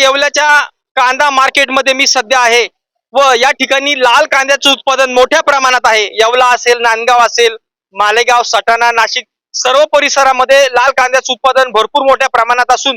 येवल्याच्या कांदा मार्केटमध्ये मी सध्या आहे. व या ठिकाणी लाल कांद्याचं उत्पादन मोठ्या प्रमाणात आहे. येवला असेल नांदगाव असेल मालेगाव सटाणा नाशिक सर्व परिसरामध्ये लाल कांद्याचं उत्पादन भरपूर मोठ्या प्रमाणात असून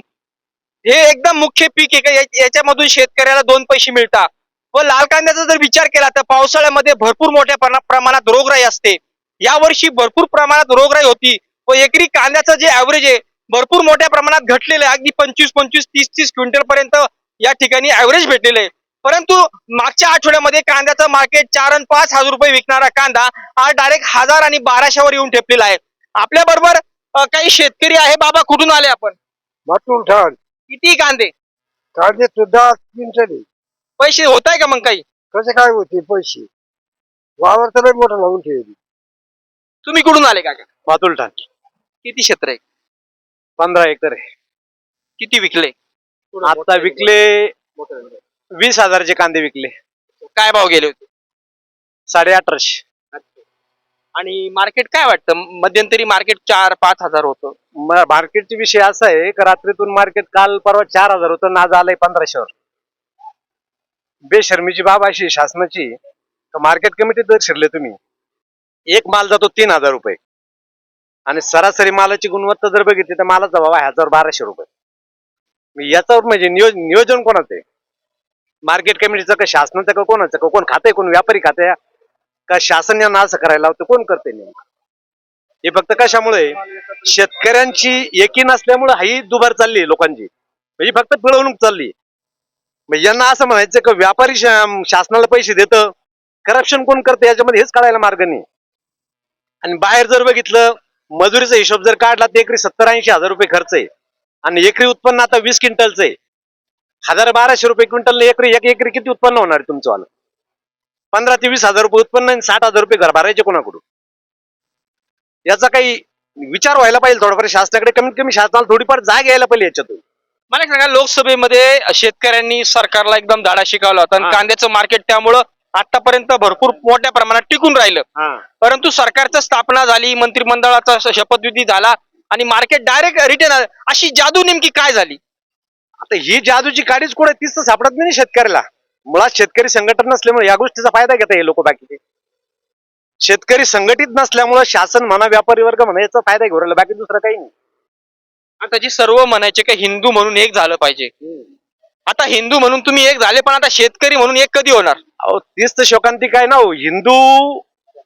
हे एकदम मुख्य पीक आहे. याच्यामधून शेतकऱ्याला दोन पैसे मिळतात. व लाल कांद्याचा जर विचार केला तर पावसाळ्यामध्ये भरपूर मोठ्या प्रमाणात रोगराई असते. यावर्षी भरपूर प्रमाणात रोगराई होती. व एकरी कांद्याचं जे ऍव्हरेज आहे भरपूर मोठ्या प्रमाणात घटलेलं आहे. अगदी पंचवीस पंचवीस तीस तीस क्विंटल पर्यंत या ठिकाणी ऍव्हरेज भेटलेलं आहे. परंतु मागच्या आठवड्यामध्ये कांद्याचं मार्केट चार आणि पाच हजार रुपये विकणारा कांदा आज डायरेक्ट हजार आणि बाराशेवर येऊन ठेपलेला आहे. आपल्या बरोबर काही शेतकरी आहे. बाबा कुठून आले आपण? ठाण. किती कांदे? कांदे सुद्धा क्विंटल पैसे होत आहे का मग काही? कसे काय होते पैसे? वावर तर मोठं लावून ठेवली. तुम्ही कुठून आले का मातुल ठाण. किती क्षेत्र आहे? पंधरा एकर आहे. किती विकले? आता विकले वीस हजारचे कांदे विकले. काय भाव गेले होते? साडे अठराशे आणि मार्केट काय वाटतं? मध्यंतरी मार्केट चार पाच हजार होतं. मार्केटचा विषय असा आहे की रात्रीतून मार्केट काल परवा चार हजार होतं आज आलंय पंधराशेवर बेशर्मीची बाब अशी शासनाची मार्केट कमिटीत जर शिरले तुम्ही. एक माल जातो तीन हजार रुपये. आणि सरासरी मालाची गुणवत्ता जर बघितली तर मालाचा भाव आहे हजार बाराशे रुपये. याच्यावर म्हणजे नियोज नियोजन कोणाचं आहे? मार्केट कमिटीचं का शासनाचं का कोणाचं? का कोण खाते कोण व्यापारी खाते का शासन यांना असं करायला लावतं? कोण करते नेमकं? हे फक्त कशामुळे? शेतकऱ्यांची एकी नसल्यामुळे ही दुबार चालली लोकांची. म्हणजे फक्त पिळवणूक चालली म्हणजे यांना असं म्हणायचं का व्यापारी शा- शासनाला पैसे देतं? करप्शन कोण करतं? याच्यामध्ये हेच कळायला मार्ग नाही. आणि बाहेर जर बघितलं मजुरीचा हिशोब जर काढला तर एकरी सत्तर ऐंशी हजार रुपये खर्च आहे. आणि एकरी उत्पन्न आता वीस क्विंटलचं आहे. हजार बाराशे रुपये क्विंटल एकरी एक एकरी किती उत्पन्न होणार आहे तुमचं वालं? पंधरा ते वीस हजार रुपये उत्पन्न आणि साठ हजार रुपये घर भरायचे कोणाकडून? याचा काही विचार व्हायला पाहिजे थोडाफार. शासनाकडे कमीत कमी शासनाला थोडीफार जाग यायला पाहिजे याच्यातून. मला सांगा लोकसभेमध्ये शेतकऱ्यांनी सरकारला एकदम धाडा शिकवला होता आणि. कांद्याचं मार्केट त्यामुळं आतापर्यंत भरपूर मोठ्या प्रमाणात टिकून राहिलं. परंतु सरकारचं स्थापना झाली मंत्रिमंडळाचा शपथविधी झाला आणि मार्केट डायरेक्ट रिटर्न अशी जादू नेमकी काय झाली? आता ही जादूची काडीच कुठे तीच तर सापडत नाही शेतकऱ्याला. मुळात शेतकरी संघटन नसल्यामुळे या गोष्टीचा फायदा घेता हे लोक बाकीचे. शेतकरी संघटित नसल्यामुळे शासन म्हणा व्यापारी वर्ग म्हणा याचा फायदा घेऊ राहिला बाकी दुसरं काही नाही. आता जी सर्व म्हणायचे की हिंदू म्हणून एक झालं पाहिजे. आता हिंदू म्हणून तुम्ही एक झाले पण आता शेतकरी म्हणून एक कधी होणार? अहो तीच तर शोकांतिक आहे ना हो. हिंदू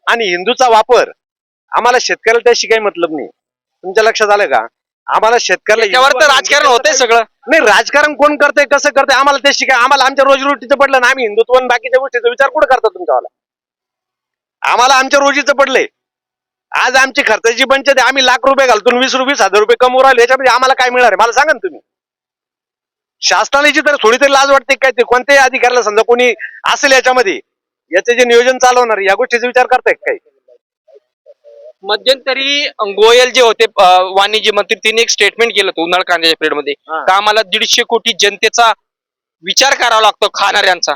आणि हिंदूचा वापर. आम्हाला शेतकऱ्याला त्याशी काही मतलब नाही. तुमच्या लक्षात आलं का? आम्हाला शेतकऱ्याला त्याच्यावर हिंदू तर आणि राजकारण होतंय सगळं. नाही राजकारण कोण करतंय कसं करतंय आम्हाला ते शिकाय आम्हाला आमच्या रोजीरोटीचं पडलं ना आम्ही हिंदुत्व आणि बाकीच्या गोष्टीचा विचार कुठं करता तुमच्यावाला आम्हाला आमच्या रोजीचं पडलंय. आज आमची खर्चाची बंचत आहे. आम्ही लाख रुपये घालतो वीस रुपये हजार रुपये कमवू राहिलो. याच्यामध्ये आम्हाला काय मिळणार आहे? मला सांगा ना तुम्ही. शासनाची तर थोडी तरी लाज वाटते काय ते कोणत्याही अधिकाऱ्याला समजा कोणी असेल याच्यामध्ये याचे जे नियोजन चालवणार या गोष्टीचा विचार करताय काही? मध्यंतरी गोयल जे होते वाणिज्य मंत्री त्यांनी एक स्टेटमेंट केलं होतं उन्हाळ कांद्याच्या पिरियडमध्ये. का आम्हाला दीडशे कोटी जनतेचा विचार करावा लागतो खाणाऱ्यांचा.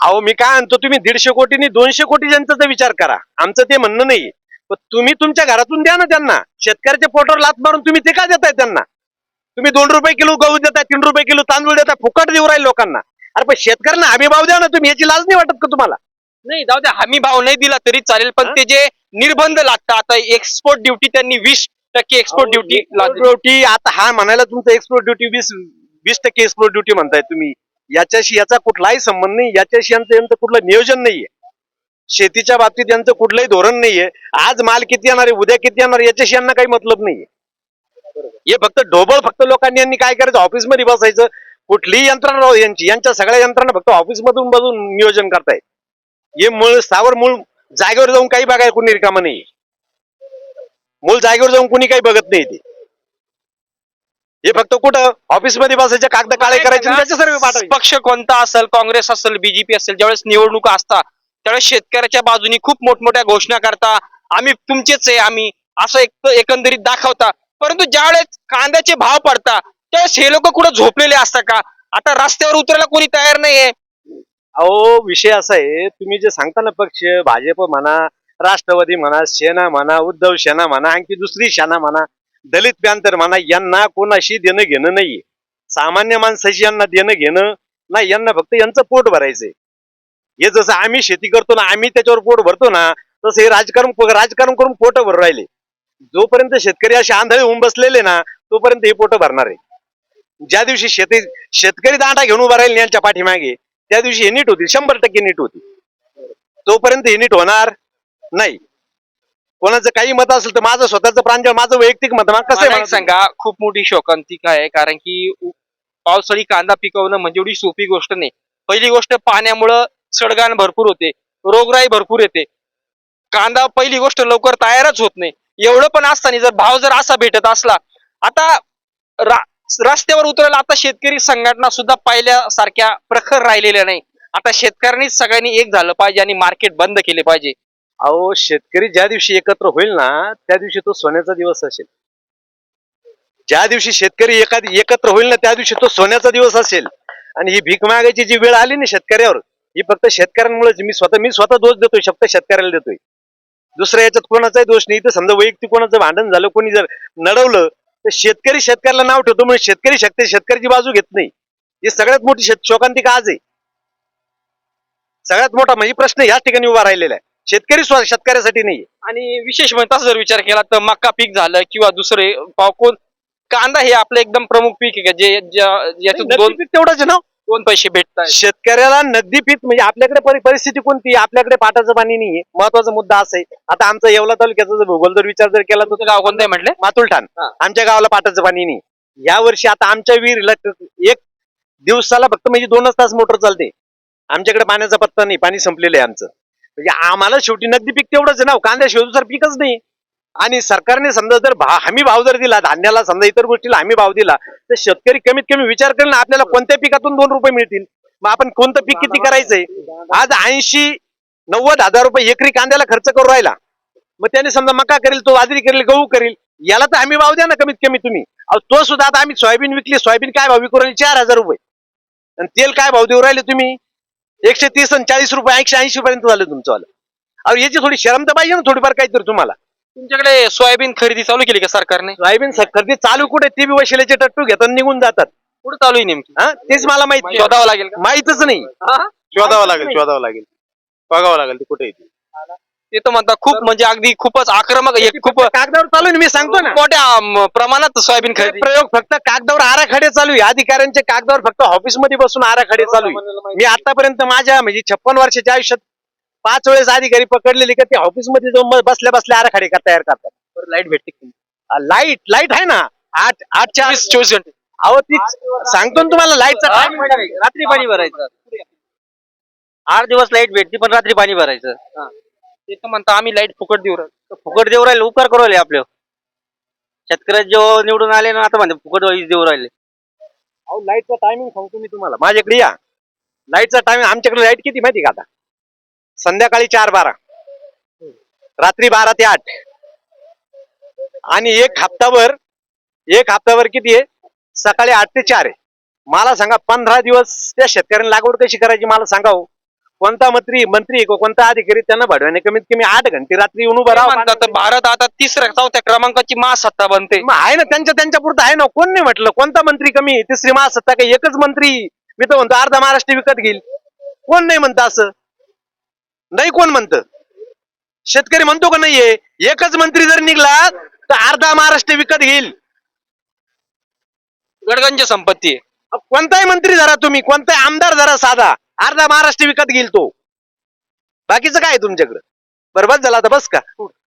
अहो मी काय म्हणतो तुम्ही दीडशे कोटीनी दोनशे कोटी जनतेचा विचार करा. आमचं ते म्हणणं नाही पण तुम्ही तुमच्या घरातून द्या ना त्यांना. शेतकऱ्याच्या पोटावर लात मारून तुम्ही ते का देताय त्यांना? तुम्ही दोन रुपये किलो गहू देताय तीन रुपये किलो तांदूळ देताय फुकट देऊ राहील लोकांना. अरे पण शेतकऱ्यांना हमी भाव द्या ना तुम्ही याची लाज नाही वाटत का तुम्हाला? नाही जाऊ द्या हमी भाव नाही दिला तरी चालेल पण? ते जे निर्बंध लागतात आता एक्सपोर्ट ड्युटी त्यांनी वीस टक्के एक्सपोर्ट ड्युटी ड्युटी आता हा म्हणायला तुमचं एक्सपोर्ट ड्युटी वीस वीस टक्के एक्सपोर्ट ड्युटी म्हणताय तुम्ही. याच्याशी याचा कुठलाही संबंध नाही याच्याशी यांचं यांचं कुठलं नियोजन नाहीये. शेतीच्या बाबतीत यांचं कुठलंही धोरण नाहीये. आज माल किती येणार आहे उद्या किती येणार याच्याशी यांना काही मतलब नाहीये. हे फक्त ढोबळ फक्त लोकांनी यांनी काय करायचं? ऑफिसमध्ये बसायचं. कुठलीही यंत्रणा राहू यांची यांच्या सगळ्या यंत्रणा फक्त ऑफिस मधून बसून नियोजन करताय हे मूळ स्थावर मूळ जागेवर जाऊन काही बघायला कोणी रिकामा नाही मूळ जागेवर जाऊन कोणी काही बघत नाही ते. हे फक्त कुठं? ऑफिसमध्ये बसायचे कागद काळे करायचे त्याचे सर्व पाठवायचे पक्ष कोणता असेल काँग्रेस असेल बीजेपी असेल ज्यावेळेस निवडणुका असतात त्यावेळेस शेतकऱ्याच्या बाजूनी खूप मोठमोठ्या घोषणा करता आम्ही तुमचेच आहे आम्ही असं एक एकंदरीत दाखवता. परंतु ज्यावेळेस कांद्याचे भाव पडतात त्यावेळेस हे लोक कुठं झोपलेले असतात का? आता रस्त्यावर उतरायला कोणी तयार नाहीये. अहो विषय असा आहे तुम्ही जे सांगता ना पक्ष भाजप म्हणा राष्ट्रवादी म्हणा सेना म्हणा उद्धव सेना म्हणा आणखी दुसरी सेना म्हणा दलित पॅंतर म्हणा यांना कोणाशी देणं घेणं नाहीये. सामान्य माणसाची यांना देणं घेणं नाही यांना फक्त यांचं पोट भरायचंय. हे जसं आम्ही शेती करतो ना आम्ही त्याच्यावर पोट भरतो ना तसं हे राजकारण राजकारण करून पोट भर राहिले. जोपर्यंत शेतकरी असे आंधळे होऊन बसलेले ना तोपर्यंत हे पोट भरणार आहे. ज्या दिवशी शेती शेतकरी दांडा घेऊन उभा राहील यांच्या पाठीमागे त्या दिवशी हे नीट होतील शंभर टक्के नीट होतील. तोपर्यंत हे नीट होणार नाही. कोणाचं काही मत असेल तर माझं स्वतःचं प्रांजळ माझं वैयक्तिक मत मग कसं सांगा खूप मोठी शोकांतिका आहे कारण की पावसाळी कांदा पिकवणं म्हणजे एवढी सोपी गोष्ट नाही. पहिली गोष्ट पाण्यामुळं सडगाण भरपूर होते रोगराई भरपूर येते. कांदा पहिली गोष्ट लवकर तयारच होत नाही. एवढं पण असताना जर भाव जर असा भेटत असला आता रा- रस्त्यावर उतरायला आता शेतकरी संघटना सुद्धा पाहिल्यासारख्या प्रखर राहिलेल्या नाही. आता शेतकऱ्यांनीच सगळ्यांनी एक झालं पाहिजे आणि मार्केट बंद केले पाहिजे. अहो शेतकरी ज्या दिवशी एकत्र होईल ना त्या दिवशी तो सोन्याचा दिवस असेल. ज्या दिवशी शेतकरी एखादी एकत्र होईल ना त्या दिवशी तो सोन्याचा दिवस असेल. आणि ही भीक मागायची जी वेळ आली ना शेतकऱ्यावर ही फक्त शेतकऱ्यांमुळेच मी स्वतः मी स्वतः दोष देतोय फक्त शेतकऱ्याला देतोय. दुसऱ्या याच्यात कोणाचाही दोष नाही. तर समजा वैयक्तिक कोणाचं भांडण झालं कोणी जर नडवलं तर शेतकरी शेतकऱ्याला नाव ठेवतो म्हणजे शेतकरी शेतकरी शेतकऱ्याची बाजू घेत नाही. ही सगळ्यात मोठी शेत शोकांतिका आज आहे. सगळ्यात मोठा म्हणजे प्रश्न याच ठिकाणी उभा राहिलेला आहे. शेतकरी शेतकऱ्यासाठी नाही आणि विशेष म्हणजे तसा जर विचार केला तर मक्का पीक झालं किंवा दुसरे पाव- कोण? कांदा हे आपलं एकदम प्रमुख पीक आहे का? जे तेवढंच ना. दोन पैसे भेटतात शेतकऱ्याला नगदी पीक म्हणजे आपल्याकडे परि- परिस्थिती कोणती? आहे? आपल्याकडे पाटाचं पाणी नाहीये. महत्त्वाचा मुद्दा असा आहे. आता आमचा येवला तालुक्याचा जर भूगोल जर विचार जर केला तर तुमचं गाव कोणतं आहे म्हटले? मातुलठाण हा. आमच्या गावाला पाटाचं पाणी नाही या वर्षी आता आमच्या विहिरीला एक दिवसाला फक्त म्हणजे दोनच तास मोटर चालते. आमच्याकडे पाण्याचा पत्ता नाही. पाणी संपलेलं आहे आमचं. म्हणजे आम्हाला शेवटी नगदी पीक तेवढंच आहे ना. कांद्याशिवाय दुसरं पिकच नाही. आणि सरकारने समजा जर भा- हमी भाव जर दिला धान्याला समजा इतर गोष्टीला हमी भाव दिला तर शेतकरी कमीत कमी विचार करेल ना आपल्याला कोणत्या पिकातून दोन रुपये मिळतील? मग आपण कोणतं पीक किती करायचंय? आज ऐंशी नव्वद हजार रुपये एकरी कांद्याला खर्च करू राहिला. मग त्याने समजा मका करेल तो बाजरी करेल गहू करेल याला तर हमी भाव द्या ना कमीत कमी तुम्ही. तो सुद्धा आता आम्ही सोयाबीन विकली सोयाबीन काय भाव विकू राहिले? चार हजार रुपये. आणि तेल काय भाव देऊ राहिले तुम्ही? एकशे तीस आणि चाळीस रुपये एकशे ऐंशी पर्यंत झालं तुमचं आलं अहो याची थोडी शरम तर पाहिजे ना थोडीफार काहीतरी तुम्हाला. तुमच्याकडे सोयाबीन खरेदी चालू केली का सरकारने? सोयाबीन स- खरेदी चालू कुठे? ती बी वशिल्याचे टट्टू घेतात निघून जातात. कुठे चालू आहे नेमकी? हा? तेच मला माहीत. शोधावं लागेल का? माहीतच नाही. शोधावं लागेल शोधावं लागेल. बघावं लागेल ते कुठे येते ते. तर म्हणता खूप म्हणजे अगदी खूपच आक्रमक एक खूप कागदावर चालू आहे ना, मी सांगतो ना. मोठ्या प्रमाणात सोयाबीन हे खरेदी. प्रयोग फक्त कागदावर आराखडे चालू आहे. अधिकाऱ्यांच्या कागदावर फक्त ऑफिसमध्ये बसून आराखडे चालू आहे. मी आतापर्यंत माझ्या म्हणजे छप्पन वर्षाच्या आयुष्यात पाच वेळेस अधिकारी पकडलेले का ते ऑफिसमध्ये जाऊन म- बसल्या बसल्या आराखडे का तयार करतात. लाइट भेटते लाइट लाइट आहे ना. आठ आठच्या चोवीस चोवीस घंटे. अहो ती सांगतो ना तुम्हाला लाईटचा टाइम रात्री पाणी भरायचं. आठ दिवस लाइट भेटती पण रात्री पाणी भरायचं. ते तर म्हणता आम्ही लाइट फुकट देऊ राहिलो. फुकट देऊ राहिले उपकार करू राहिले आपले. शेतकऱ्याचे जो निवडून आले ना आता म्हणते फुकट वीज देऊ राहिले. अहो लाईटचा टायमिंग सांगतो मी तुम्हाला. माझ्याकडे या. लाईटचा टायमिंग आमच्याकडे लाइट किती माहिती का आता? संध्याकाळी चार बारा. रात्री बारा ते आठ. आणि एक हप्ताभर एक हप्ताभर किती आहे? सकाळी आठ ते चार आहे. मला सांगा पंधरा दिवस त्या शेतकऱ्यांनी लागवड कशी करायची मला सांगा हो. कोणता मंत्री मंत्री को- कोणता अधिकारी त्यांना भाडव्याने कमीत कमी आठ घंटे रात्री येऊन उभं ते राहावं. म्हणतात तर भारत आता तिसऱ्या चौथ्या क्रमांकाची महासत्ता बनते. मग आहे ना त्यांच्या त्यांच्या पुरतं आहे ना. कोण नाही म्हटलं कोणता मंत्री कमी? तिसरी महासत्ता काही एकच मंत्री. मी तर म्हणतो अर्धा महाराष्ट्र विकत घेईल. कोण नाही म्हणतं असं? नाही कोण म्हणतं? शेतकरी म्हणतो का नाहीये? एकच मंत्री जर निघला तर अर्धा महाराष्ट्र विकत घेईल. गडगंज संपत्ती. आहे कोणताही मंत्री धरा तुम्ही कोणताही आमदार धरा साधा. अर्धा महाराष्ट्र विकत घेईल तो. बाकीचं काय आहे तुमच्याकडं? बरबाद झाला आता बस का?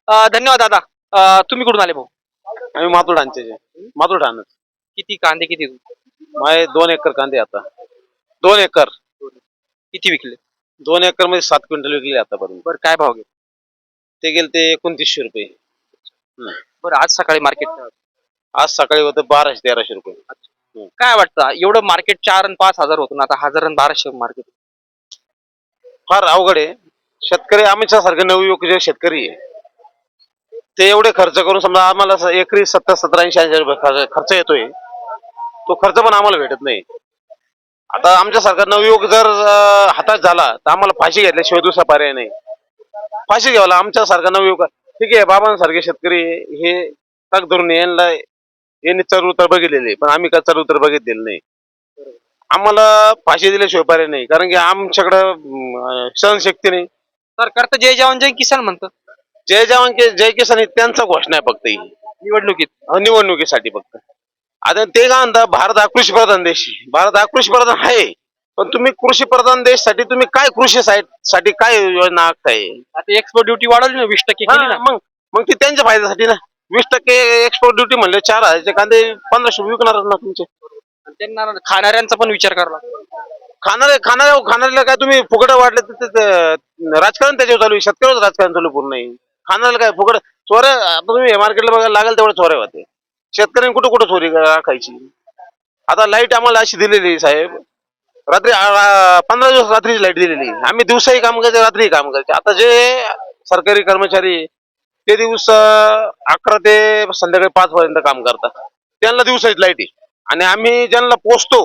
अं, धन्यवाद दादा. अं, तुम्ही कुठून आले भाऊ? आम्ही मातोडांचे मातोडानच किती कांदे किती? माझे दोन एकर कांदे आता. दोन एकर. किती विकले? दोन एकरमध्ये सात क्विंटल विकले आतापर्यंत. बरं काय भाव घेतले ते गेले ते एकोणतीसशे रुपये. बरं आज सकाळी मार्केट आज सकाळी होतं बाराशे तेराशे रुपये. काय वाटतं? एवढं मार्केट चार आणि पाच हजार होतं ना आता हजार आणि बाराशे मार्केट फार अवघड आहे. शेतकरी आमच्यासारखे नवयुवक जे शेतकरी आहे ते एवढे खर्च करून समजा आम्हाला स- एकरी सत्तर सत्तर ऐंशी ऐंशी रुपये खर्च खर्च येतोय तो खर्च पण आम्हाला भेटत नाही. आता आमच्यासारखा नवयुवक जर हातात झाला तर आम्हाला फाशी घेतल्याशिवाय दुसरा पर्याय नाही. फाशी घ्यावला आमच्यासारखा नवयुवक ठीक आहे बाबांसारखे शेतकरी हे तग धरून यांना यांनी चढ उतर बघितलेले पण आम्ही काय चढ उतर बघितलेलं नाही. आम्हाला फाशी दिल्याशिवाय पर्याय नाही कारण की आमच्याकडं सहनशक्ती नाही. सरकार तर जय जवान जय किसान म्हणतं. जय जवान के जय किसान ही त्यांचा घोषणा आहे फक्त ही. निवडणुकीत. निवडणुकीसाठी फक्त. आता ते काय म्हणता भारत हा कृषी प्रधान देश. भारत हा कृषी प्रधान आहे. पण तुम्ही कृषी प्रधान देशसाठी तुम्ही काय कृषी साईटसाठी काय योजना आखताय? आता एक्सपोर्ट ड्युटी वाढवली ना वीस टक्के केली ना. मग मग ती त्यांच्या फायद्यासाठी ना. वीस टक्के एक्सपोर्ट ड्युटी म्हणले चार हजारचे कांदे पंधराशे विकणार ना तुमचे. त्यांना खाणाऱ्यांचा पण विचार करावा खाणारे खाणाऱ्या खाणाऱ्याला काय तुम्ही फुकट वाटले तर ते- ते- राजकारण त्याच्यावर चालू आहे. शेतकऱ्यावर राजकारण चालू आहे पूर्ण. खाणाऱ्याला काय फुकट चोऱ्या आता तुम्ही मार्केटला बघायला लागेल तेवढं चोऱ्या होते शेतकऱ्यांनी कुठं कुठं चोरी राखायची? आता लाइट आम्हाला अशी दिलेली आहे, साहेब. रात्री पंधरा दिवस रात्रीची लाइट दिलेली. आम्ही दिवसाही काम करायचे रात्रीही काम करायचे आता जे सरकारी कर्मचारी ते दिवस अकरा ते संध्याकाळी पाच पर्यंत काम करतात. त्यांना दिवसाची लाइट आहे. आणि आम्ही ज्यांना पोचतो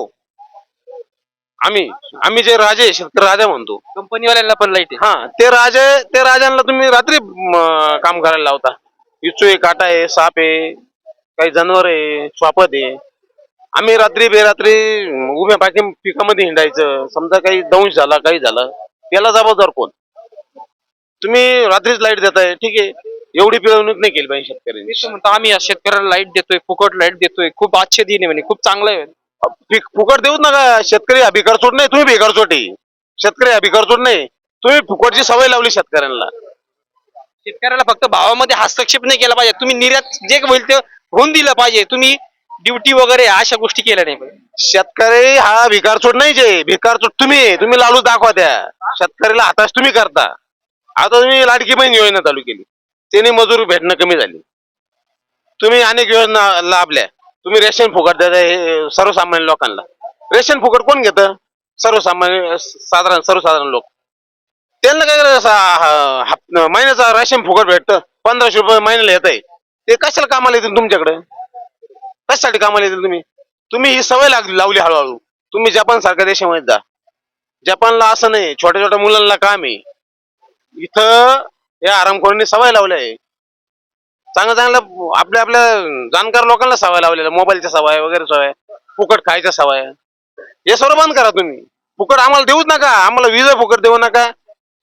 आम्ही आम्ही जे राजे शेतकरी राजा म्हणतो. कंपनीवाल्यांना पण लाइट हा ते राजे ते राजांना तुम्ही रात्री काम करायला लावता. इचू आहे काटा आहे साप आहे काही जनावर आहे स्वापत आहे. आम्ही रात्री बेरात्री उभ्या पाकी पिकामध्ये हिंडायचं. समजा काही दंश झाला काही झालं त्याला जबाबदार कोण? तुम्ही रात्रीच लाइट देताय ठीक आहे. एवढी पिळवणूक नाही केली पाहिजे शेतकऱ्यांनी. मी तर म्हणतो आम्ही या शेतकऱ्याला लाइट देतोय फुकट लाइट देतोय. खूप आजचे दिन आहे म्हणे खूप चांगलं आहे पीक फुकट देऊच नका. शेतकरी हा भिकारचोट नाही तुम्ही भिकारचोट आहे. शेतकरी हा भिकारचोट नाही. तुम्ही फुकटची सवय लावली शेतकऱ्यांना. शेतकऱ्याला फक्त भावामध्ये हस्तक्षेप नाही केला पाहिजे. तुम्ही निर्यात जे होईल ते होऊन दिलं पाहिजे. तुम्ही ड्युटी वगैरे अशा गोष्टी केल्या नाही पाहिजे. शेतकरी हा भिकारचोट नाही जे भिकारचोट तुम्ही तुम्ही लालूच दाखवा त्या. शेतकऱ्याला हाताश तुम्ही करता. आता तुम्ही लाडकी बहीण योजना चालू केली. त्याने मजूर भेटणं कमी झाली. तुम्ही अनेक योजना लाभल्या. तुम्ही रेशन फुकट देता हे सर्वसामान्य लोकांना. रेशन फुकट कोण घेतं? सर्वसामान्य साधारण सर्वसाधारण लोक. त्यांना काय करायचं? हा- महिन्याचा रेशन फुकट भेटतं. पंधराशे रुपये महिन्याला येत आहे ते कशाला कामाला येतील तुमच्याकडे? कशासाठी कामाला येतील तुम्ही? तुम्ही ही सवय लागली लावली हळूहळू. तुम्ही जपान सारख्या देशामध्ये जा. जपानला असं नाही छोट्या छोट्या मुलांना काम आहे. इथं या आरामखोरांनी सवय लावल्या आहे. चांगलं चांगलं आपल्या आपल्या जाणकार लोकांना सवय लावलेल्या मोबाईलच्या सवय वगैरे सवय फुकट खायच्या सवय. हे सर्व बंद करा तुम्ही. फुकट आम्हाला देऊच नका. आम्हाला विजय फुकट देऊ नका.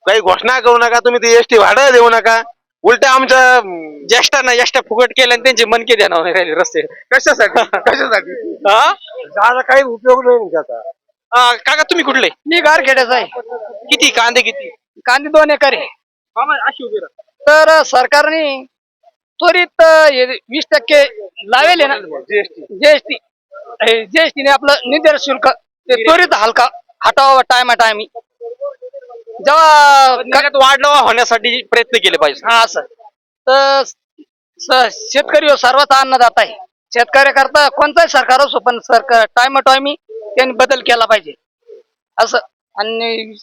काही घोषणा करू नका. तुम्ही ते एसटी भाडं देऊ नका. उलट्या आमच्या ज्येष्ठांना ज्येष्ठ फुकट केलं आणि त्यांचे मनके देणार नाही राहिले रस्ते. कशासाठी? कशासाठी? हा? झाला काही उपयोग नाही ना त्याचा. आ, काका तुम्ही कुठले? मी गारखेड्याचा आहे. किती? कांदे किती? कांदे दोन एकर आहे. मामा, अशी उभी राहा. तर सरकारने त्वरित अं, हे वीस टक्के लावेल आहे ना? जीएसटी जीएसटी ने आपलं निर्धारित शुल्क ते त्वरित हलका हटावा टायमा टायमी जेव्हा निर्यात वाढ होण्यासाठी प्रयत्न केले पाहिजे. हा असं. तर स- शेतकरी हो सर्वच अन्नदाता आहे. शेतकऱ्याकरता कोणताही सरकार असो पण सरकार टायमा टायमी त्यांनी बदल केला पाहिजे. असं. आणि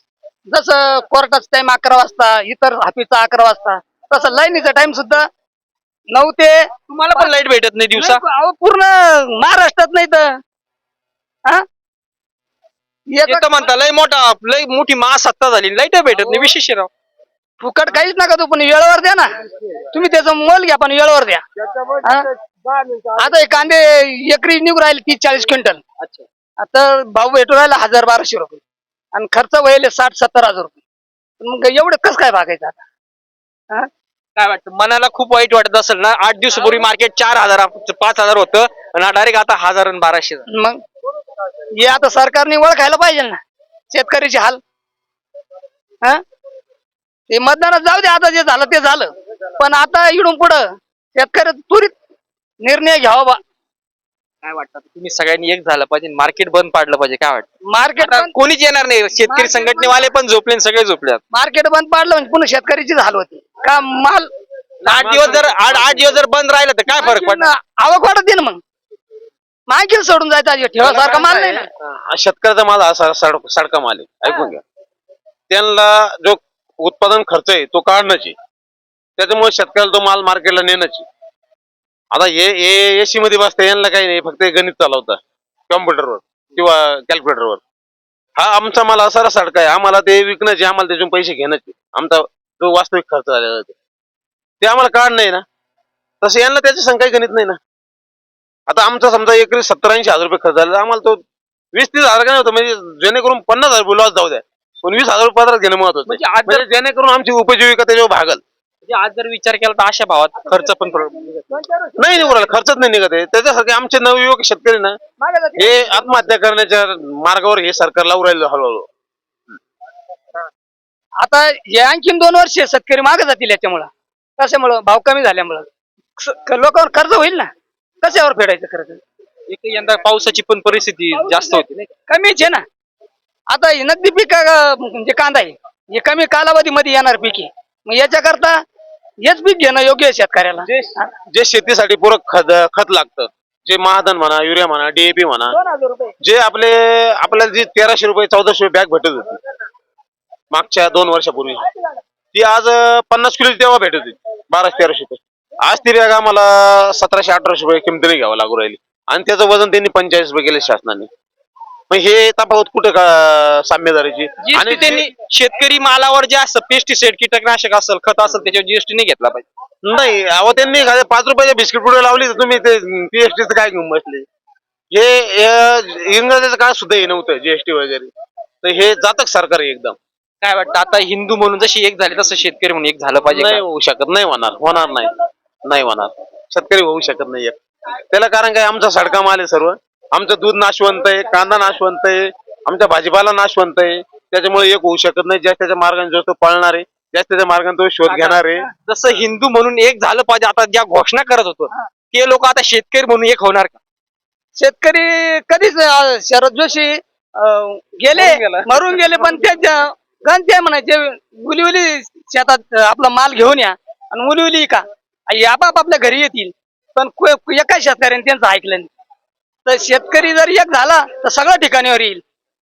जसं कोर्टाचा टाइम अकरा वाजता इतर ऑफिसचा अकरा वाजता तसं लाईनीचा टाइम सुद्धा नऊ ते तुम्हाला पण लाइट भेटत नाही दिवसा? अहो, पूर्ण महाराष्ट्रात नाही तर. हा? येतं याचा म्हणता लय मोठा लय मोठी महासत्ता झाली लाइट भेटत नाही विशेष राव फुकट काहीच नका तू पण वेळेवर द्या ना. तुम्ही त्याचं मोल घ्या पण वेळेवर द्या. हा? आता हे कांदे एकरी निघू राहिले तीस चाळीस क्विंटल. आता भाव भेटू राहिला हजार बाराशे रुपये. आणि खर्च व्हायले साठ सत्तर हजार रुपये. मग एवढं कसं काय भागायचं आता? काय वाटतं? मनाला खूप वाईट वाटत असेल ना आठ दिवसापूर्वी मार्केट चार हजार पाच हजार होतं आणि डायरेक्ट आता हजार आणि बाराशे झालं. मग? हे आता सरकारने ओळखायला पाहिजे ना शेतकऱ्याचे हाल. हा? ते मतदानात जाऊ दे आता जे झालं ते झालं. पण आता इडून पुढं शेतकरी त्वरित निर्णय घ्यावा बा. काय वाटतं तुम्ही सगळ्यांनी एक झालं पाहिजे मार्केट बंद पाडलं पाहिजे काय वाटतं? मार्केट आता कोणीच येणार नाही शेतकरी संघटनेवाले पण झोपले आणि सगळे झोपले आता. मार्केट बंद पाडलं म्हणजे पुन्हा शेतकऱ्याचीच हाल होती. का माल आठ दिवस जर आठ आठ दिवस जर बंद राहिलं तर काय फरक पडणार? आवक वाढत ना मग. मागील सोडून जायचं ठेवासारखा माल नाही ना. हा शेतकऱ्याचा माल हा सड- सड- सडका माल आहे ऐकून घ्या. त्यांना जो उत्पादन खर्च आहे तो काढण्याची. त्याच्यामुळे शेतकऱ्याला तो माल मार्केटला नेण्याची. आता हे एसी मध्ये बसता यांना काही नाही. फक्त हे गणित चालवता. कॉम्प्युटरवर किंवा कॅल्क्युलेटरवर. हा आमचा माल असा सडका आहे. आम्हाला ते विकण्याचे आम्हाला त्याच्यातून पैसे घेण्याचे. आमचा जो वास्तविक खर्च झालेला आहे. ते. ते आम्हाला काढ नाही ना. तसं यांना त्याच्या संग काही गणित नाही ना. आता आमचा समजा एकरी सत्तर ऐंशी हजार रुपये खर्च झाला आम्हाला तो वीस तीस हजार काय होतं? म्हणजे जेणेकरून पन्नास हजार लॉस जाऊ द्या. पण वीस हजार रुपये पदरात घेणं महत्वाचं म्हणजे म्हणजे जेणेकरून आमची उपजीविका त्याच्यावर भागल. म्हणजे आज जर विचार केला तर अशा भावात खर्च पण नाही राहिला खर्चच नाही निघत आहे. त्याच्यासाठी आमचे नवयुवक शेतकरी ना हे आत्महत्या करण्याच्या मार्गावर हे सरकार लावून राहिलं हळूहळू. आता हे आणखीन दोन वर्ष शेतकरी मागे जातील याच्यामुळं. कशामुळं? भाव कमी झाल्यामुळं. लोकांवर कर्ज होईल ना? कशावर फेडायचं कर्ज एक यंदा पावसाची पण परिस्थिती जास्त होती. नाही? कमीच आहे ना. आता हे नगदी पीक अं, म्हणजे कांदा आहे. हे कमी कालावधीमध्ये येणार पीक आहे. मग याच्याकरता हेच पीक घेणं योग्य आहे शेतकऱ्याला. जे जे शेतीसाठी पूरक खत खत लागतं जे महाधन म्हणा युरिया म्हणा डीएपी म्हणा दोन हजार रुपये. जे आपले आपल्याला जी तेराशे रुपये चौदाशे रुपये बॅग भेटत होती. मागच्या दोन वर्षापूर्वी. ती आज अं, पन्नास किलो तेव्हा भेटत होती. बाराशे तेराशे रुपये आज ती बॅग आम्हाला सतराशे अठराशे रुपये किमतीने घ्यावं लागू राहिली. आणि त्याचं वजन त्यांनी पंचेचाळीस रुपये केले शासनाने. मग हे तफावत कुठे का साम्यदारीची? आणि त्यांनी शेतकरी मालावर जे असतं पेस्टिसाइड कीटकनाशक असेल खत असेल त्याच्यावर जीएसटी नाही घेतला पाहिजे. नाही अहो त्यांनी एखाद्या पाच रुपयाच्या बिस्किट पुढे लावली तर तुम्ही ते पीएसटीचं काय घेऊन बसले? हे इंग्रजाचं काळ सुद्धा हे नव्हतं जीएसटी वगैरे. तर हे जातक सरकार आहे एकदम. काय वाटतं आता हिंदू म्हणून जशी एक झाली तसं शेतकरी म्हणून एक झालं पाहिजे नाही? होऊ शकत नाही होणार होणार नाही. नाही होणार शेतकरी होऊ शकत नाही एक. त्याला कारण काय? आमचा सडका माल आहे सर्व. आमचं दूध नाशवंत आहे कांदा नाशवंत आहे आमच्या भाजीपाला नाशवंत आहे. त्याच्यामुळे एक होऊ शकत नाही. ज्या त्याच्या मार्गाने जो तो पळणार आहे ज्या त्याच्या मार्गाने तो शोध घेणार आहे. जसं हिंदू म्हणून एक झालं पाहिजे. आता ज्या घोषणा करत होतो ते लोक आता शेतकरी म्हणून एक होणार का? शेतकरी कधीच शरद जोशी गेले मरून गेला. पण त्यांच्या गणते म्हणायचे उली उली शेतात आपला माल घेऊन या. आणि उली का? आई आपाप आपल्या घरी येतील. पण एका शेतकऱ्याने त्यांचं ऐकलं नाही. तर शेतकरी जर एक झाला तर सगळं ठिकाणीवर येईल.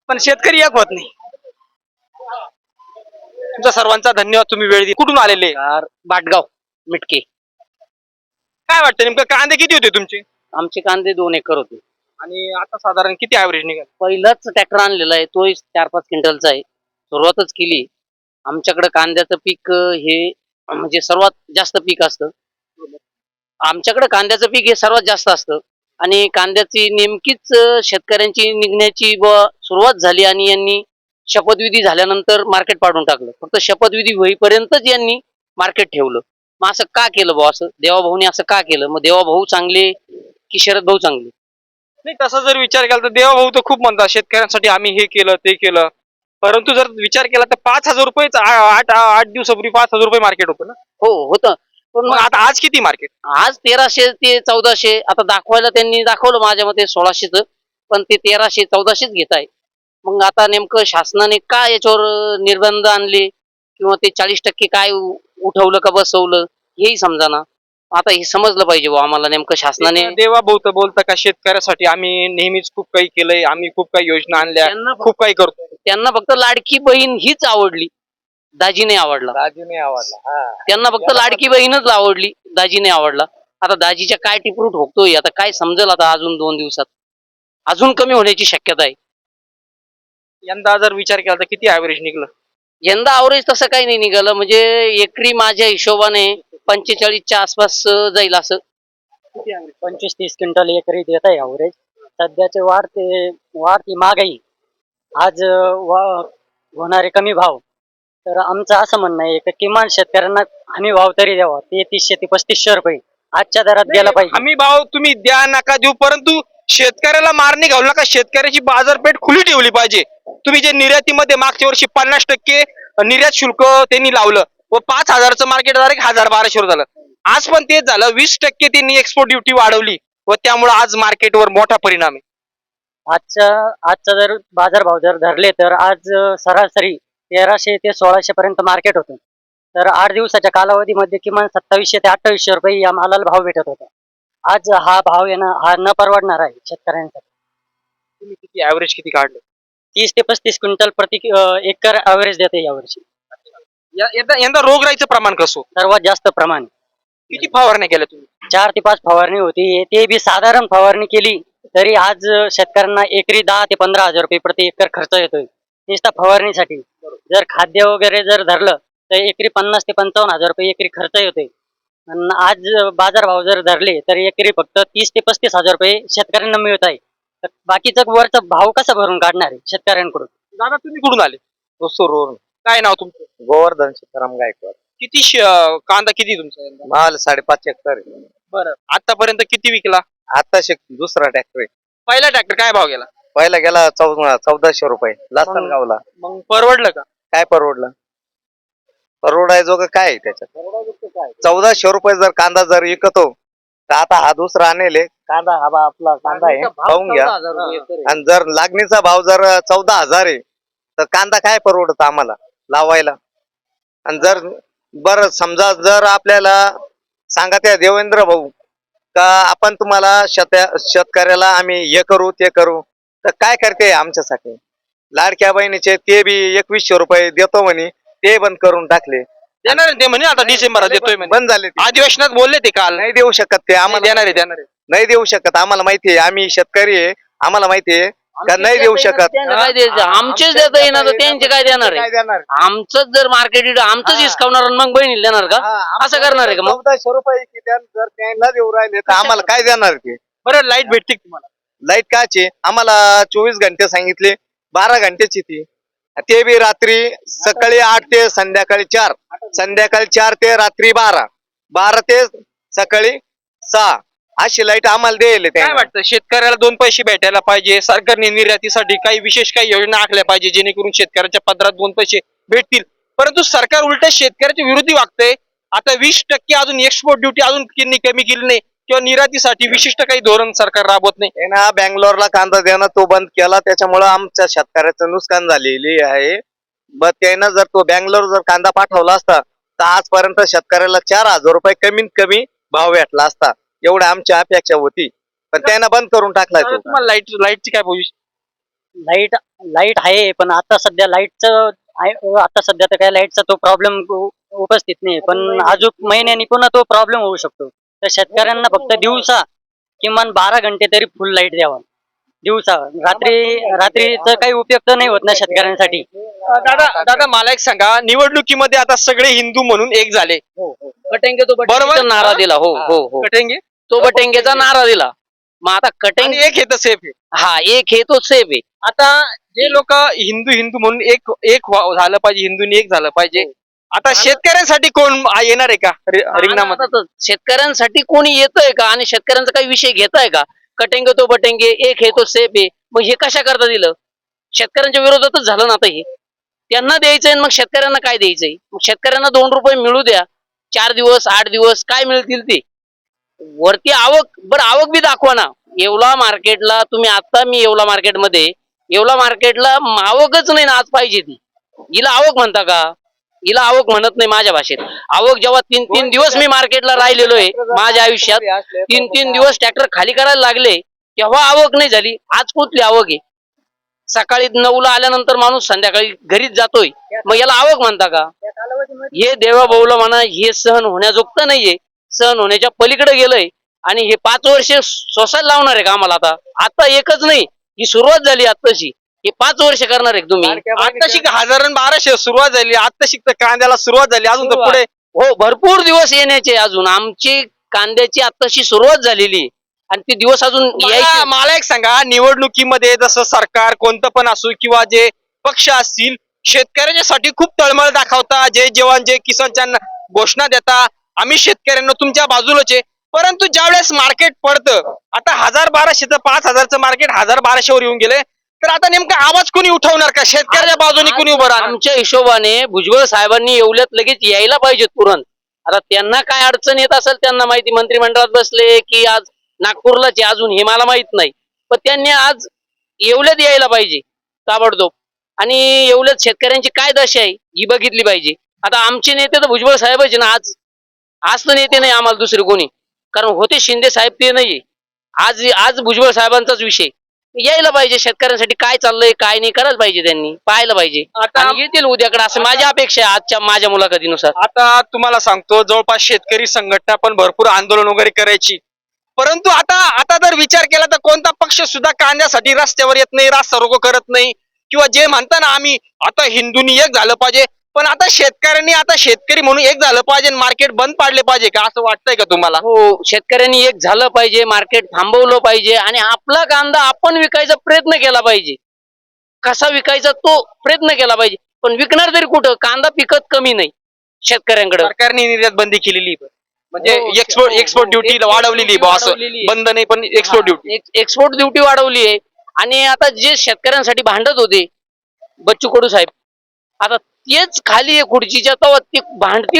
पण शेतकरी एक होत नाही. तुमचा सर्वांचा धन्यवाद तुम्ही वेळ दिली. कुठून आलेले? बाटगाव मिटके. काय वाटतं नेमकं कांदे किती होते तुमचे? आमचे कांदे दोन एकर होते. आणि आता साधारण किती ऍव्हरेज निघाल? पहिलाच ट्रॅक्टर आणलेला आहे तोही चार पाच क्विंटलचा आहे. सुरुवातच केली. आमच्याकडे कांद्याचं पीक हे म्हणजे सर्वात जास्त पीक असतं. आमच्याकडे कांद्याचं पीक हे सर्वात जास्त असतं. आणि कांद्याची नेमकीच शेतकऱ्यांची निघण्याची व सुरुवात झाली आणि यांनी शपथविधी झाल्यानंतर मार्केट पाडून टाकलं. फक्त शपथविधी होईपर्यंतच यांनी मार्केट ठेवलं. मग असं का केलं भाऊ? असं देवाभाऊने असं का केलं? मग देवाभाऊ चांगले की शरद भाऊ चांगले? नाही तसा जर विचार केला तर देवाभाऊ तर खूप म्हणतात शेतकऱ्यांसाठी आम्ही हे केलं ते केलं. परंतु जर विचार केला तर पाच हजार रुपयेच आ- आठ आठ दिवसापूर्वी पाच हजार रुपये मार्केट होतं ना? हो होतं. पण मग आता आज किती मार्केट आज तेराशे ते चौदाशे. आता दाखवायला त्यांनी दाखवलं माझ्या मते सोळाशेच पण ते तेराशे चौदाशेच घेत आहे मग आता नेमकं शासनाने का याच्यावर निर्बंध आणले? किंवा ते चाळीस टक्के काय उठवलं का बसवलं? हेही समजाना. आता हे समजलं पाहिजे बुवा आम्हाला नेमकं शासनाने. देवाभाऊ तर बोलतं का शेतकऱ्यासाठी आम्ही नेहमीच खूप काही केलंय आम्ही खूप काही योजना आणल्या त्यांना खूप काही करतो त्यांना फक्त लाडकी बहीण हीच आवडली. दाजी नाही आवडला. राजूने आवडला त्यांना फक्त लाडकी बहीणच आवडली दाजी नाही आवडला. आता दाजीच्या काय टिपरूट ठोकतोय आता काय समजेल आता अजून दोन दिवसात? अजून कमी होण्याची शक्यता आहे. यंदा जर विचार केला तर किती ऍव्हरेज निघलं? यंदा अवरेज तसं काही नाही निघालं म्हणजे एकरी माझ्या हिशोबाने पंचेचाळीसच्या आसपास अं, जाईल असं. पंचवीस तीस क्विंटल एकरी देत आहे अवरेज सध्याचे वाढते वाढती महागाई. आज अं, वा- होणारे कमी भाव. तर आमचं असं म्हणणं आहे की किमान शेतकऱ्यांना हमी भाव तरी द्यावा. ते तीसशे ते पस्तीसशे रुपये आजच्या दरात गेला पाहिजे. आम्ही भाव तुम्ही द्या नका देऊ परंतु शेतकऱ्याला मारणे घालू नका. शेतकऱ्याची बाजारपेठ खुली ठेवली पाहिजे. तुम्ही जे निर्यातीमध्ये मागच्या वर्षी पन्नास टक्के निर्यात शुल्क त्यांनी लावलं व पाच हजारचं मार्केट डायरेक्ट हजार बाराशे वर झालं. आज पण तेच झालं. वीस टक्के त्यांनी एक्सपोर्ट ड्युटी वाढवली व त्यामुळे आज मार्केटवर मोठा परिणाम आहे. आजच्या आजचा जर बाजारभाव जर धरले तर आज सरासरी तेराशे ते सोळाशे पर्यंत मार्केट होतं. तर आठ दिवसाच्या कालावधीमध्ये किमान सत्तावीसशे ते अठ्ठावीसशे रुपये या मालाला भाव भेटत होता. आज हा भाव येणं हा न परवडणार आहे शेतकऱ्यांसाठी. तुम्ही किती ऍव्हरेज किती काढलं? तीस ते पस्तीस क्विंटल प्रति अं, एकर ॲव्हरेज देते यावर्षी. या- यंदा यंदा रोगराईचं प्रमाण कसं होतं? सर्वात जास्त प्रमाण. किती फवारण्या केल्या तुम्ही? चार ते पाच फवारणी होती. ते बी साधारण फवारणी केली तरी आज शेतकऱ्यांना एकरी दहा ते पंधरा हजार रुपये प्रति एकर खर्च येतोय. नुसता फवारणीसाठी. जर खाद्य वगैरे जर धरलं तर एकरी पन्नास ते पंचावन्न हजार रुपये एकरी खर्च येतोय. आणि आज बाजारभाव जर धरले तर एकरी फक्त तीस ते पस्तीस हजार रुपये शेतकऱ्यांना मिळत आहे. तर बाकीचा वरचा भाव कसा भरून काढणार आहे शेतकऱ्यांकडून? दादा तुम्ही कुठून आले? काय नाव तुमचं? गोवर्धन सीताराम गायकवाड. किती श- कांदा किती तुमचा यंदा? माल साडेपाच एकर आहे. बरं. आतापर्यंत किती विकला? आता शिक दुसरा ट्रॅक्टर आहे. पहिला ट्रॅक्टर काय भाव गेला? पहिला गेला चौ- चौदाशे रुपये लासलगावला. मग परवडलं का? काय परवडलं? परवडायजो का काय आहे त्याच्यात? चौदाशे रुपये जर कांदा जर विकतो तर आता हा दुसरा आणेल आहे. कांदा हा बा आपला कांदा आहे. पाहून घ्या. आणि जर लागणीचा भाव जर चौदा हजार आहे तर कांदा काय परवडत आम्हाला लावायला? आणि जर बर समजा जर आपल्याला सांगा त्या देवेंद्र भाऊ का आपण तुम्हाला शेत शेतकऱ्याला आम्ही हे करू ते करू? तर काय करते आमच्यासाठी? लाडक्या बहिणीचे ते बी एकवीसशे रुपये देतो म्हणे ते बंद करून टाकले. देणार आहे ते म्हणे आता डिसेंबरात देतोय म्हणे. बंद झाले ते. अधिवेशनात बोलले ते काल. नाही देऊ शकत ते आम्हाला आम्हाला देणार आहे देणार आहे. नाही देऊ शकत आम्हाला माहिती आहे आम्ही शेतकरी आहे आम्हाला माहिती आहे का नाही देऊ शकत? काय द्यायचं? आमचेच देता येणार तर त्यांचे काय देणार काय आहे देणार? आमचंच जर मार्केट आमचंच हा. हिसकावणार आणि मग बहिणीला देणार का? असं करणार आहे का मग? चौदाशे रुपये की त्या- जर त्यांना देऊ राहिले तर आम्हाला काय देणार ते? बरं लाइट भेटते का तुम्हाला. लाइट काची आम्हाला चोवीस घंटे सांगितले बारा घंटेची ती. ते बी रात्री सकाळी आठ ते संध्याकाळी चार. संध्याकाळी चार ते रात्री बारा. बारा ते सकाळी सहा. अशी लाइट आम्हाला देईल काय वाटतं शेतकऱ्याला दोन पैसे भेटायला पाहिजे सरकारने निर्यातीसाठी काही विशेष काही योजना आखल्या पाहिजे जेणेकरून शेतकऱ्याच्या पदरात दोन पैसे भेटतील? परंतु सरकार उलट शेतकऱ्याच्या विरोधी वागतंय. आता वीस टक्के अजून एक्सपोर्ट ड्युटी अजून कमी केली नाही. किंवा निर्यातीसाठी विशिष्ट काही धोरण सरकार राबवत नाही. त्यानं बँगलोरला कांदा देणं तो बंद केला त्याच्यामुळं आमच्या शेतकऱ्याचं नुकसान झालेली आहे. ब त्यानं जर तो बँगलोर जर कांदा पाठवला असता तर आजपर्यंत शेतकऱ्याला चार हजार रुपये कमीत कमी भाव भेटला असता. एवढी आमची अपेक्षा होती. पण त्यानं बंद करून टाकलाय तो. तुम्हाला लाइट लाईटची काय पोझिशन लाइट लाइट आहे पण आता सध्या लाईटचं आहे आता सध्या तर काय लाईटचा तो प्रॉब्लेम उपस्थित नाही. पण अजून महिन्यानी पुन्हा तो प्रॉब्लेम होऊ शकतो. तर शेतकऱ्यांना फक्त दिवसा किमान बारा घंटे तरी फुल लाइट द्यावा. दिवसा. रात्री रात्रीचा काही उपयोग तर नाही होत ना शेतकऱ्यांसाठी. दादा दादा मला एक सांगा. निवडणुकीमध्ये आता सगळे हिंदू म्हणून एक झाले. कटेंगे तो बरोबर. बरोबर? नारा दिला. हो हो हो. कटेंगे? तो बटेंगेचा नारा दिला. मग आता कटेंगे एक हे तर सेफ आहे. हा एक हे तो सेफ आहे. आता जे लोक हिंदू हिंदू म्हणून एक एक व्हा- झालं पाहिजे हिंदूनी एक झालं पाहिजे. आता शेतकऱ्यांसाठी कोण येणार आहे का? रि- रिंगणामध्ये? आता तर शेतकऱ्यांसाठी कोणी येतंय का? आणि शेतकऱ्यांचा काही विषय घेताय का? कटेंगे तो बटेंगे एक हे तो सेफ आहे मग हे कशा करता दिलं? शेतकऱ्यांच्या विरोधातच झालं ना आता हे. त्यांना द्यायचंय आणि मग शेतकऱ्यांना काय द्यायचंय? मग शेतकऱ्यांना दोन रुपये मिळू द्या. चार दिवस आठ दिवस काय मिळतील ते? वरती आवक बरं आवक बी दाखवा ना. येवला मार्केटला तुम्ही आता मी येवला मार्केटमध्ये. येवला मार्केटला आवकच नाही ना आज पाहिजे ती. हिला आवक म्हणता का? हिला आवक म्हणत नाही माझ्या भाषेत. आवक जेव्हा तीन तीन दिवस मी मार्केटला राहिलेलो आहे माझ्या आयुष्यात तीन तीन दिवस ट्रॅक्टर खाली करायला लागले तेव्हा आवक नाही झाली. आज कुठली आवक आहे? सकाळी नऊला आल्यानंतर माणूस संध्याकाळी घरीच जातोय. मग याला आवक म्हणता का? हे देवा भाऊला म्हणा हे सहन होण्याजोगतं नाहीये. सहन होण्याच्या पलीकडे गेलंय. आणि हे पाच वर्ष सोसायला लावणार आहे का आम्हाला आता? आता एकच नाही ही सुरुवात झाली आत्ताशी. हे पाच वर्ष करणार आहे का तुम्ही आता शिक हजार बाराशे सुरुवात झाली आता शिकत कांद्याला सुरुवात झाली अजून तर पुढे हो भरपूर दिवस येण्याचे अजून. आमची कांद्याची आत्ताशी सुरुवात झालेली. आणि ते दिवस अजून मला एक सांगा निवडणुकीमध्ये जसं सरकार कोणतं पण असो किंवा जे पक्ष असतील शेतकऱ्यांच्यासाठी खूप तळमळ दाखवता जय जवान जय किसानच्या घोषणा देता आम्ही शेतकऱ्यांना तुमच्या बाजूलाच आहे. परंतु ज्यावेळेस मार्केट पडतं आता हजार बाराशेचं पाच हजारचं मार्केट हजार बाराशेवर येऊन गेले तर आता नेमका आवाज कोणी उठवणार का? शेतकऱ्याच्या बाजूने कोणी उभं राहणार? आमच्या हिशोबाने भुजबळ साहेबांनी एवढ्यात लगेच यायला पाहिजे तुरंत. आता त्यांना काय अडचण येत असेल त्यांना माहिती मंत्रिमंडळात बसले की आज नागपूरलाच अजून हे मला माहीत नाही. पण त्यांनी आज एवढ्यात यायला पाहिजे ताबडतोब. आणि एवढ्यात शेतकऱ्यांची काय दशा आहे ही बघितली पाहिजे. आता आमचे नेते तर भुजबळ साहेबच ना आज आज तर नेते नाही आम्हाला दुसरे कोणी. कारण होते शिंदे साहेब ते नाहीये. आज आज भुजबळ साहेबांचाच विषय. यायला पाहिजे शेतकऱ्यांसाठी काय चाललंय काय नाही करायला पाहिजे त्यांनी पाहायला पाहिजे. आता आणि येतील उद्याकडे असं माझी अपेक्षा आहे आजच्या माझ्या मुलाखतीनुसार. आता तुम्हाला सांगतो जवळपास शेतकरी संघटना पण भरपूर आंदोलन वगैरे करायची. परंतु आता आता जर विचार केला तर कोणता पक्ष सुद्धा कांद्यासाठी रस्त्यावर येत नाही रास्ता रोको करत नाही. किंवा जे म्हणता ना आम्ही आता हिंदूंनी एक झालं पाहिजे पण आता शेतकऱ्यांनी आता शेतकरी म्हणून एक झालं पाहिजे मार्केट बंद पाडले पाहिजे का? असं वाटतंय का तुम्हाला? हो शेतकऱ्यांनी एक झालं पाहिजे मार्केट थांबवलं पाहिजे आणि आपला कांदा आपण विकायचा प्रयत्न केला पाहिजे. कसा विकायचा तो प्रयत्न केला पाहिजे. पण विकणार तरी कुठं? कांदा पिकत कमी नाही शेतकऱ्यांकडे. सरकारने निर्यात बंदी केलेली आहे. म्हणजे एक्सपोर्ट हो, एक्सपोर्ट हो. ड्युटी Export वाढवलेली duty वाढवलेली. बंद नाही पण एक्सपोर्ट ड्युटी एक्सपोर्ट ड्युटी वाढवली आहे. आणि आता जे शेतकऱ्यांसाठी भांडत होते बच्चू कडू साहेब आता तेच खाली आहे खुर्चीच्या तेव्हा ती भांडती